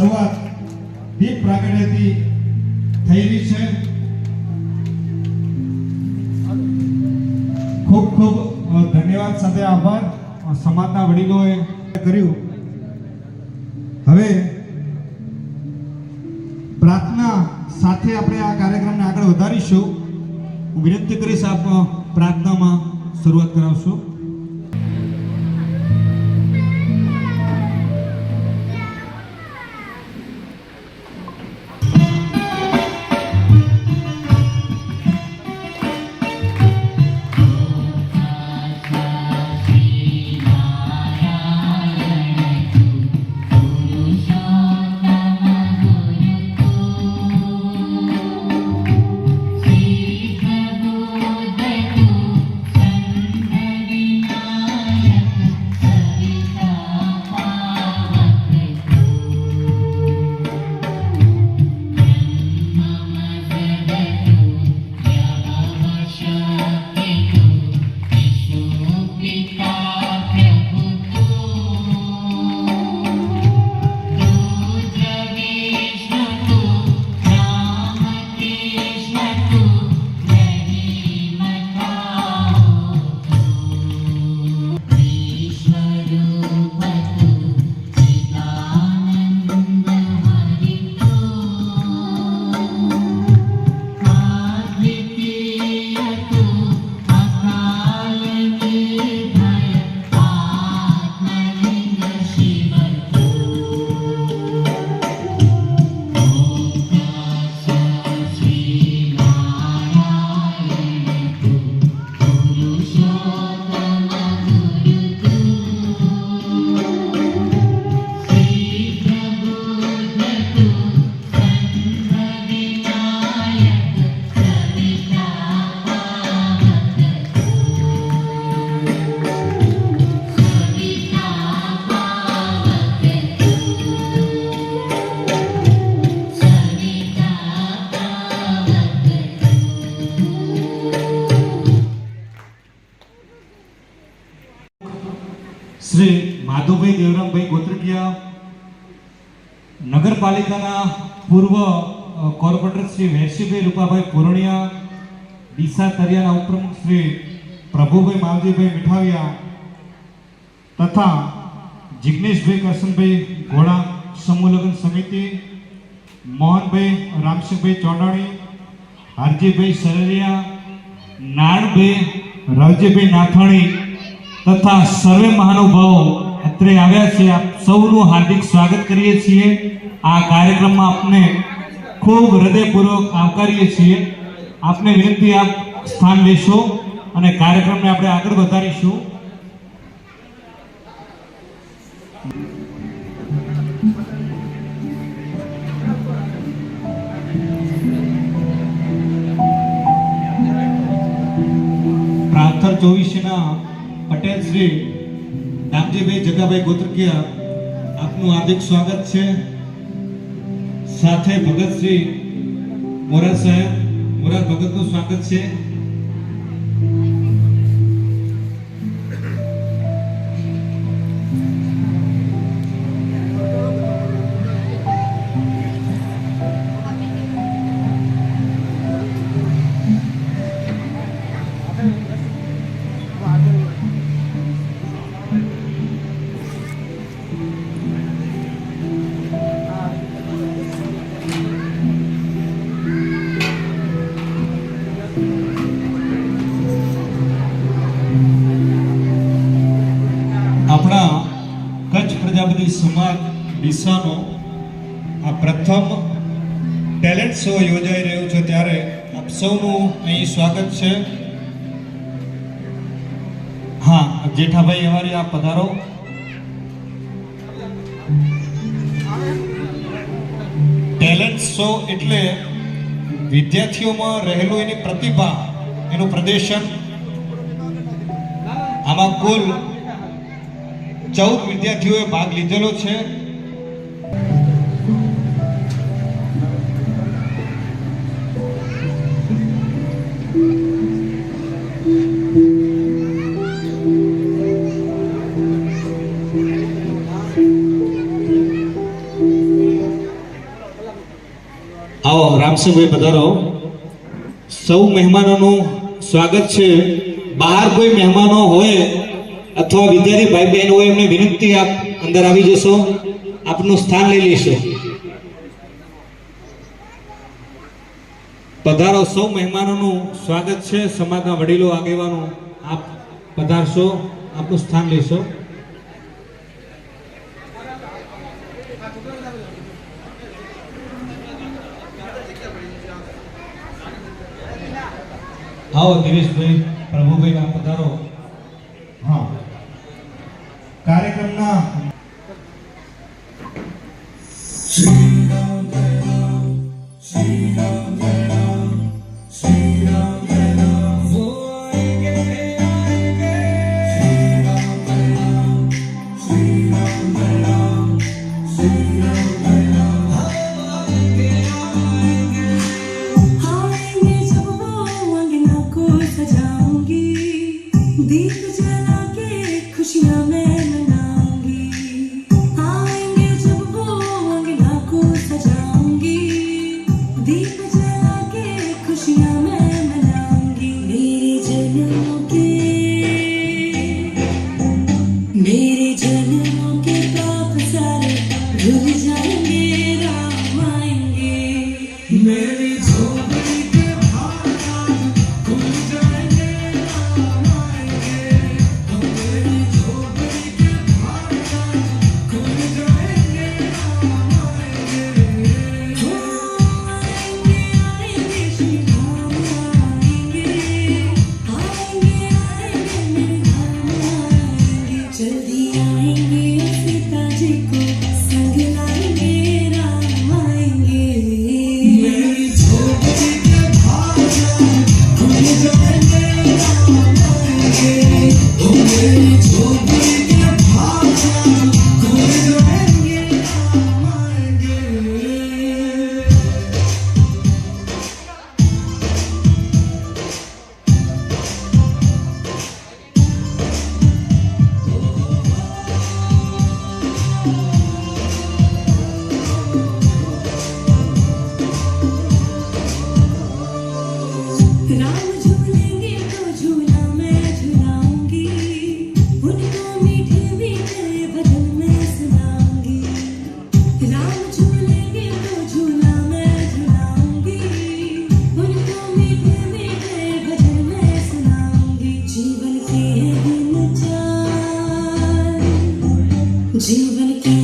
શરૂઆત દીપ પ્રાગટ્યથી થયેલી છે. ખૂબ ખૂબ ધન્યવાદ સાથે આભાર. સમાજના વડીલોએ કર્યું. હવે પ્રાર્થના સાથે આપણે આ કાર્યક્રમને આગળ વધારીશું. હું વિનંતી કરીશ આપ પ્રાર્થનામાં શરૂઆત કરાવશો. નગરપાલિકાના પૂર્વ કોર્પોરેટર શ્રી વેરશીભાઈ રૂપાભાઈ પુરણિયા, ડીસા તરિયાના ઉપપ્રમુખ શ્રી પ્રભુભાઈ માવજીભાઈ મીઠાવિયા તથા જિગ્નેશભાઈ કરશનભાઈ ઘોડા સમૂહલગ્ન સમિતિ, મોહનભાઈ રામસિંહભાઈ ચોંડાણી હારજીભાઈ સરરિયા નાણભાઈ રાવજીભાઈ નાથાણી તથા સર્વે મહાનુભાવો અત્રે આવ્યા છે આપ સૌનું હાર્દિક સ્વાગત કરીએ છીએ. આ કાર્યક્રમમાં આપને ખૂબ હૃદયપૂર્વક આવકારીએ છીએ. આપને વિનંતી આપ સ્થાન લેશો અને કાર્યક્રમને આપણે આગળ વધારીશું. પ્રાંતર ચોવીસના પટેલ શ્રી રામજીભાઈ જગાભાઈ ગોત્રકિયા આપનું હાર્દિક સ્વાગત છે. સાથે ભગતસિંહ મોરા સાહેબ મોરાર ભગતનું સ્વાગત છે. ડીસાનો આ પ્રથમ ટેલેન્ટ શો યોજાઈ રહ્યો છે ત્યારે આપ સૌનું અહીં સ્વાગત છે. હા, જેઠાભાઈ, અમારી આપ પધારો. ટેલેન્ટ શો એટલે વિદ્યાર્થીઓમાં રહેલું એની પ્રતિભા, એનું પ્રદર્શન. આમાં કુલ ચૌદ વિદ્યાર્થીઓએ ભાગ લીધેલો છે. આવો, રામસિંહભાઈ પધારો. સૌ મહેમાનોનું સ્વાગત છે. બહાર કોઈ મહેમાનો હોય અથવા વિદ્યાર્થી ભાઈ બહેન હોય, એમને વિનંતી આપ અંદર આવી જશો. આપનું સ્થાન લઈ લેશો. પધારો સૌ મહેમાનોનું સ્વાગત છે. સમાજના વડીલો, આગેવાનો, આપ પધારશો, આપનું સ્થાન લેશો. આવો દિનેશભાઈ પ્રભુભાઈ આ પધારો. जीवन के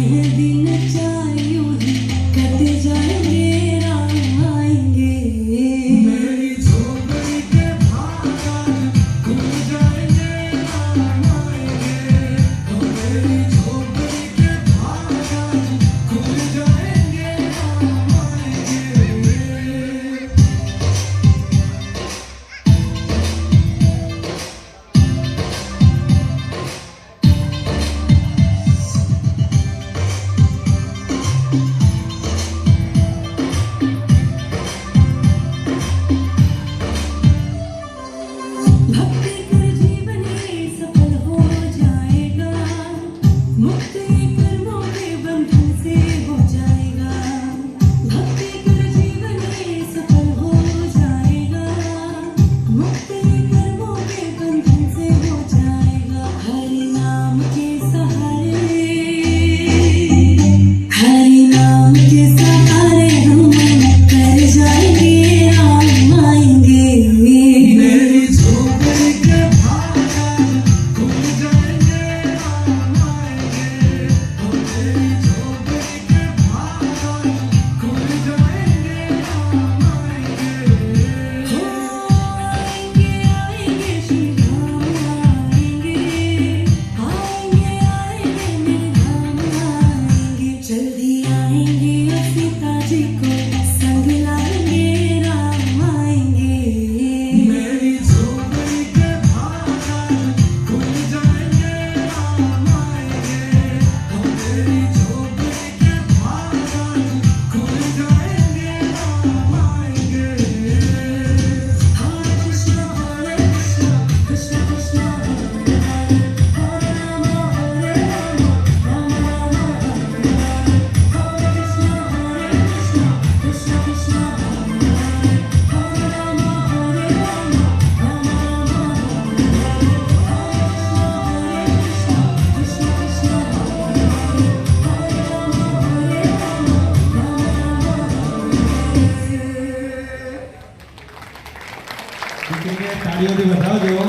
તાળીઓથી વધાવજો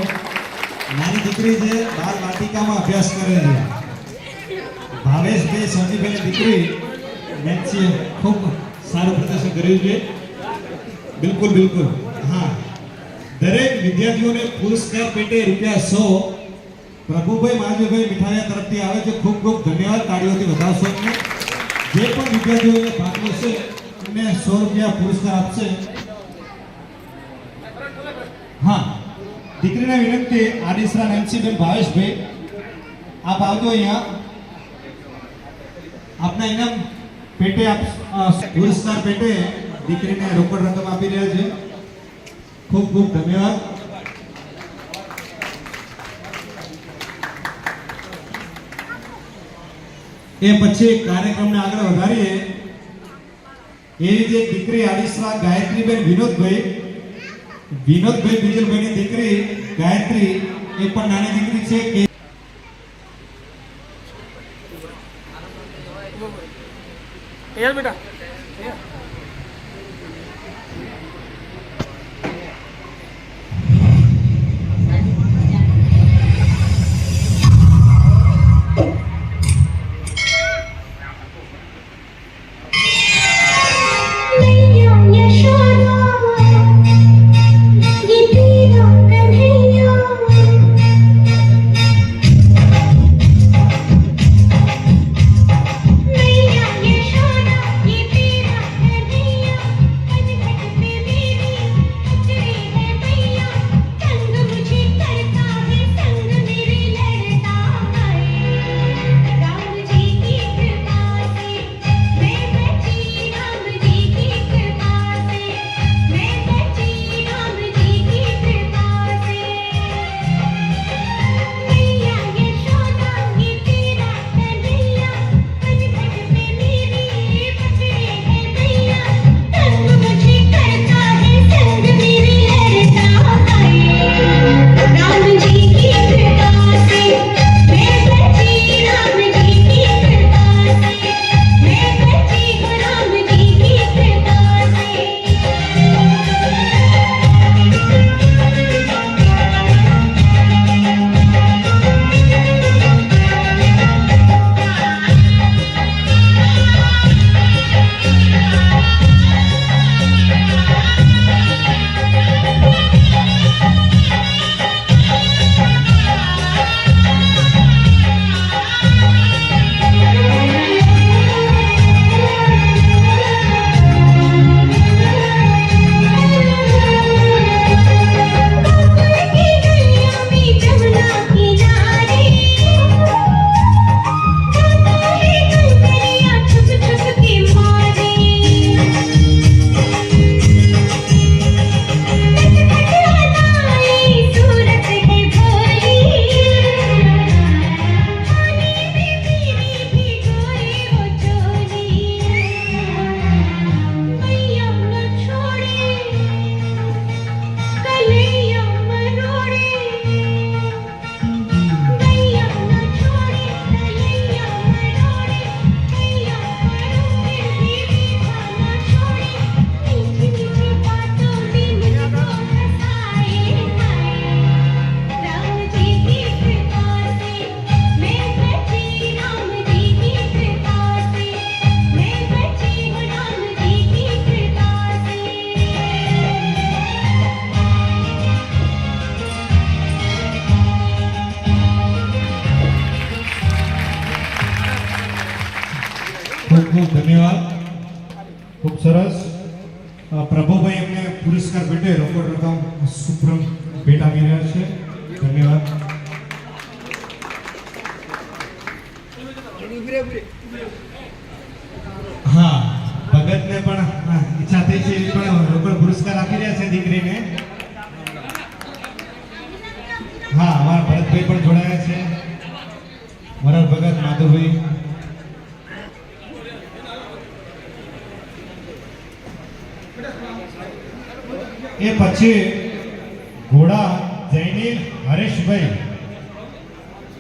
નાની દીકરી છે બાળ વાટિકામાં અભ્યાસ કરે છે. ભાવેશભાઈ સોનીભાઈની દીકરી મેથ્સી ખૂબ સારું પ્રદર્શન કર્યું છે. બિલકુલ બિલકુલ. હા. દરેક વિદ્યાર્થીઓને પુરસ્કાર પેટે રૂપિયા સો. પ્રભુભાઈ માજુભાઈ મીઠાયા તરફથી આવે છે. ખૂબ ખૂબ ધન્યવાદ. તાળીઓથી વધાવશો જે પણ વિદ્યાર્થીઓને ભાગ લેશે, એમને સો રૂપિયા પુરસ્કાર આપશે. હા, દીકરીને વિનંતી આડિસરા નેન્સીબેન ભાવેશભાઈ, આપ આવજો અહીંયા. આપના ઇનામ પેટે આપ પુરસ્કાર પેટે દીકરીને રોકડ રકમ આપી રહ્યા છે. ખૂબ ખૂબ ધન્યવાદ. એ પછી કાર્યક્રમને આગળ વધારીએ. એ રીતે દીકરી આડિસરા ગાયત્રીબેન વિનોદભાઈ વિનોદભાઈ બીજલભાઈની દીકરી ગાયત્રી એ પણ નાની દીકરી છે કે યાર બેટા. પુરસ્કાર બેટે રોકડ રકમ સુપ્રમ ભેટ આવી રહ્યા છે. ધન્યવાદ. હા, ભગતને પણ ઈચ્છા થઈ છે, એ પણ રોકડ પુરસ્કાર આપી રહ્યા છે દીકરીને. હા, અમારા ભરતભાઈ પણ જોડાયા છે. વરણ ભગત માધવભાઈ એ પછી ઘોડા જૈની હરેશભાઈ,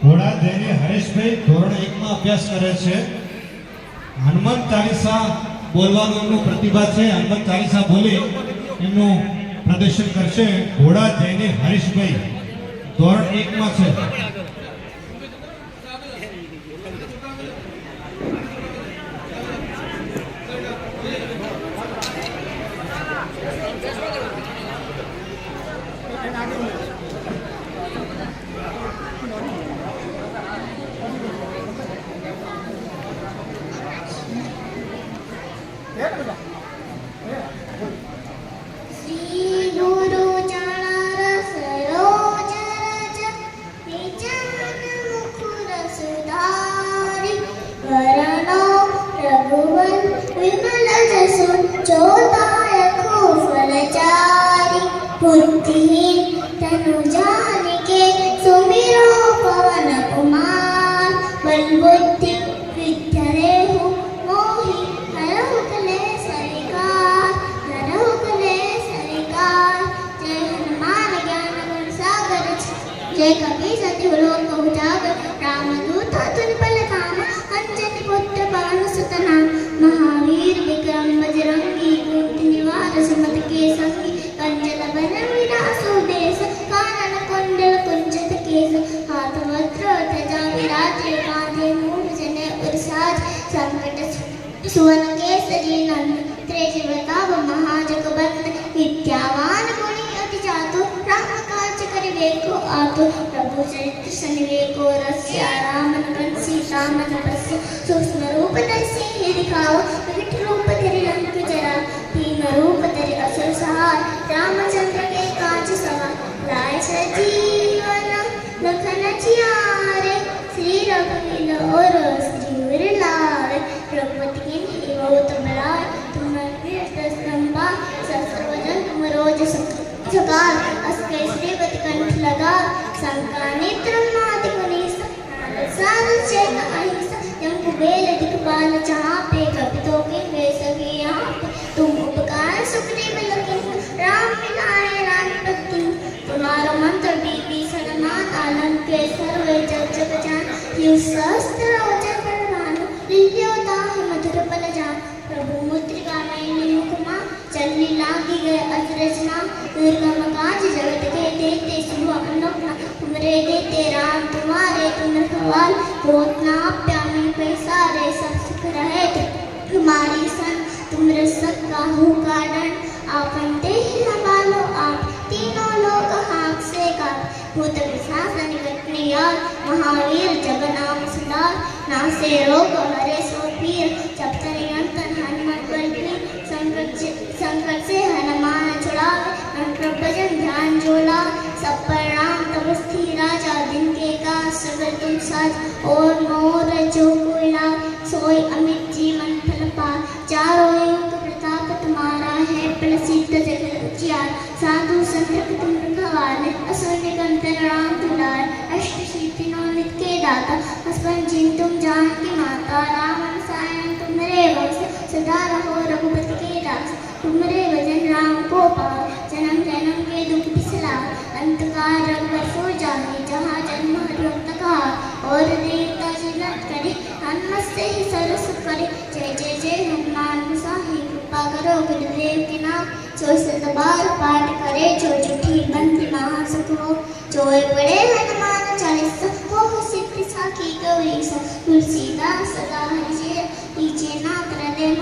ઘોડા જૈની હરેશભાઈ ધોરણ એકમાં અભ્યાસ કરે છે. હનુમાન ચાલીસા બોલવાનું એમનું પ્રતિભા છે. હનુમાન ચાલીસા બોલી એમનું પ્રદર્શન કરશે. ઘોડા જઈને હરીશભાઈ ધોરણ એકમાં છે. સુવન કેસરી નલ ત્રેજી વતાવ મહાજગબಂದ ವಿದ್ಯಾವಾನ್ ಗುಣಿ ಅತಿ ಜಾತು ರಾಮ ಕಾರ್ಯ ಕರಿಬೇಕು ಆತು ಪ್ರಭು ಚರಿತ್ರ ಸನಿಬೇಕು ರಸ್ಯ ರಾಮನ ಬನ್ಸಿ ರಾಮನ ಬಸ್ಯ ಸೂಕ್ಷ್ಮ ರೂಪ ಧರಿಸಿ ಹಿಡಿಕಾವು ವಿಕಟ ರೂಪ ಧರಿ ಲಂಕ ಜರ ತೀನ ರೂಪ ಧರಿ ಅಸುರ ಸಹಾರ ರಾಮಚಂದ್ರ ಕೆ ಕಾಂಚ ಸವಾರ લાય સજીવન લખન ચિયારે શ્રી રઘુવીર ઓર શ્રી વિરલાય રઘુપતિ तुम रोज सकार अस्के श्रीपति कंठ लगा शंका नेत्र माति गुनीस सार चैन अहिंस जम कुबेर दिखपाल जहाँ पे कपितों के वे सभी यहाँ पे तुम उपकार सुखदेव लगे राम मिलाए राम भक्ति तुम्हारा मंत्र विभीषण मान आनंद के सर्वे जग जग जान यु सहस्त्र चलनी लागी गए अजरजना दुर्गम काज जगत के देते शुभ अनुपना तुमरे देते राम तुम्हारे तुम रखवाल क्रोध ना प्यामी पैसारे सब सुख रहे तुम्हारी सन तुम रसक काहू का दंड आपन ते ही संभालो आप तीनों लोग हाथ से का भूत पिशाच निकट नियार महावीर जब नाम सुधार नासे रोग हरे सो पीर जोला सब पर राम तपस्थी राजा दिन के का सगर तुम साज। और मोर जो कोई लाभ सोई अमित जीवन फल पार चारों युग प्रताप तुम्हारा है प्रसिद्ध जगत उजियार। साधु संत तुम रखवाले असुर निकंदन राम दुलार। अष्ट सिद्धि नौ नित के दाता, हसबन जिन तुम जान की माता। राम सायन तुम रे वंश, सदा रहो रघुपति के दास। तुम रे भजन राम को पाओ जन्म जन्म अंत काल रघुवर सो जाने जहाँ जन्म हरिओम तका और देवता जिनत करे हनुमत से ही सरस करे जय जय जय हनुमान गोसाई कृपा करो गुरुदेव के नाम जो सत बार पाठ करे जो जुठी बंदी महासुख हो जो पड़े हनुमान चालीसा हो सिद्धि साखी गौरी सा तुलसीदास सदा हरिजय नीचे नाथ हृदय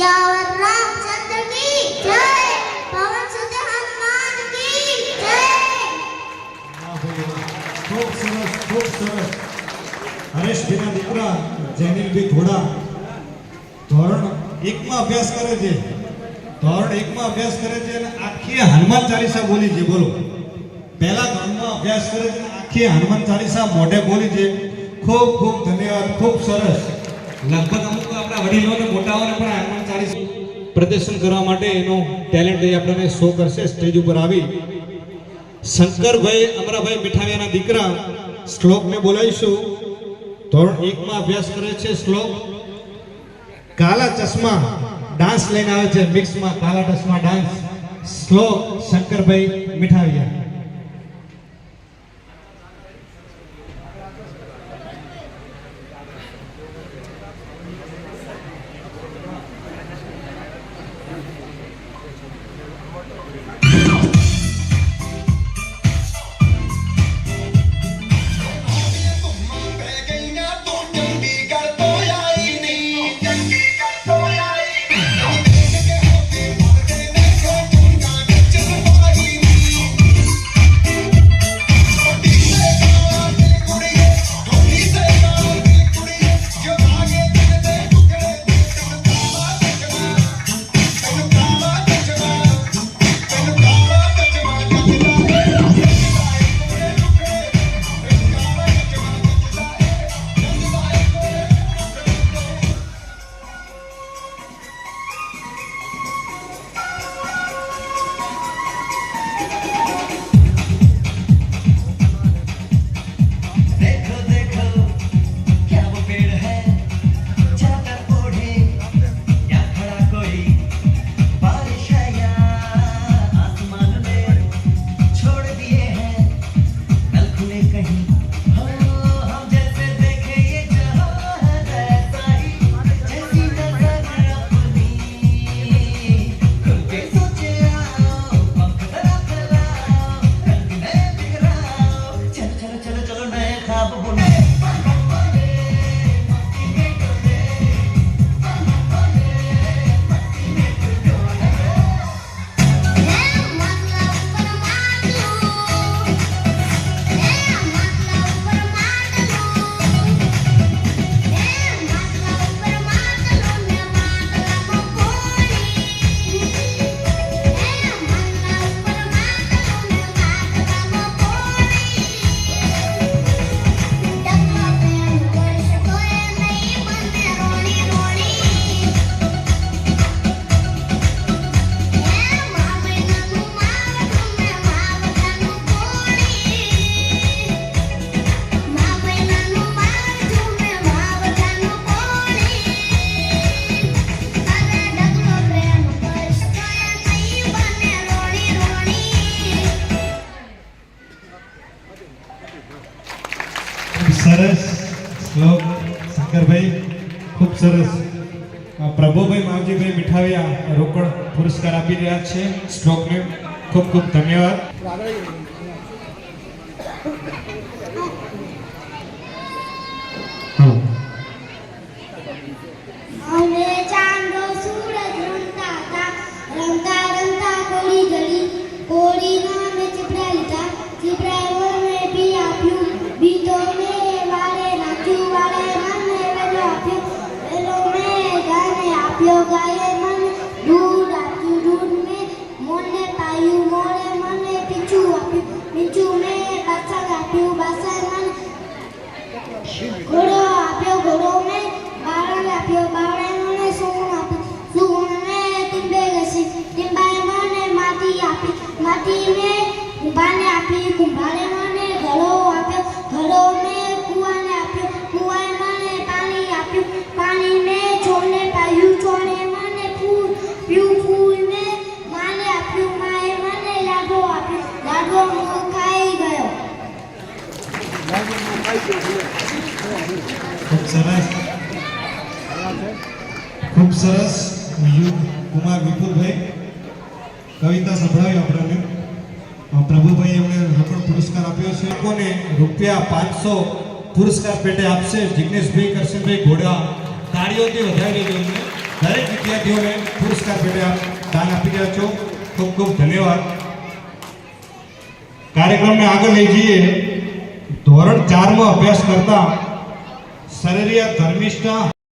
સિયાવર રામચંદ્ર ખૂબ સરસ ખૂબ સરસ હરેશભાઈના દીકરા જૈનિલભાઈ ઘોડા ધોરણ એકમાં અભ્યાસ કરે છે ધોરણ એકમાં અભ્યાસ કરે છે અને આખી હનુમાન ચાલીસા બોલી છે બોલો પહેલા ધોરણમાં અભ્યાસ કરે છે આખી હનુમાન ચાલીસા મોઢે બોલી છે ખૂબ ખૂબ ધન્યવાદ ખૂબ સરસ લગભગ આપણા વડીલોને મોટાઓને પણ હનુમાન ચાલીસા. પ્રદર્શન કરવા માટે એનો ટેલેન્ટ એ આપણને શો કરશે. સ્ટેજ ઉપર આવી. શંકરભાઈ, અમરાભાઈ મીઠાવિયાના દીકરા, શ્લોકને બોલાવીશું. ધોરણ એકમાં અભ્યાસ કરે છે શ્લોક. કાલા ચશ્મા ડાન્સ લઈને આવે છે. મિક્સમાં કાલા ચશ્મા ડાન્સ. શ્લોક શંકરભાઈ મીઠાવિયા જાત છે. સ્ટ્રોકને ખૂબ ખૂબ ધન્યવાદ. લોકોને રૂપિયા પાંચસો પુરસ્કાર પેટે આપશે. જિજ્ઞેશભાઈ કરશનભાઈ ઘોડા, તાળીઓથી વધારી લેજો દરેક વિદ્યાર્થીઓને પુરસ્કાર પેટે દાન આપી રહ્યા છો. ખૂબ ખૂબ ધન્યવાદ. કાર્યક્રમને આગળ લઈ જઈએ. ધોરણ ચારમાં અભ્યાસ કરતા શરીરિયા ધર્મિષ્ઠા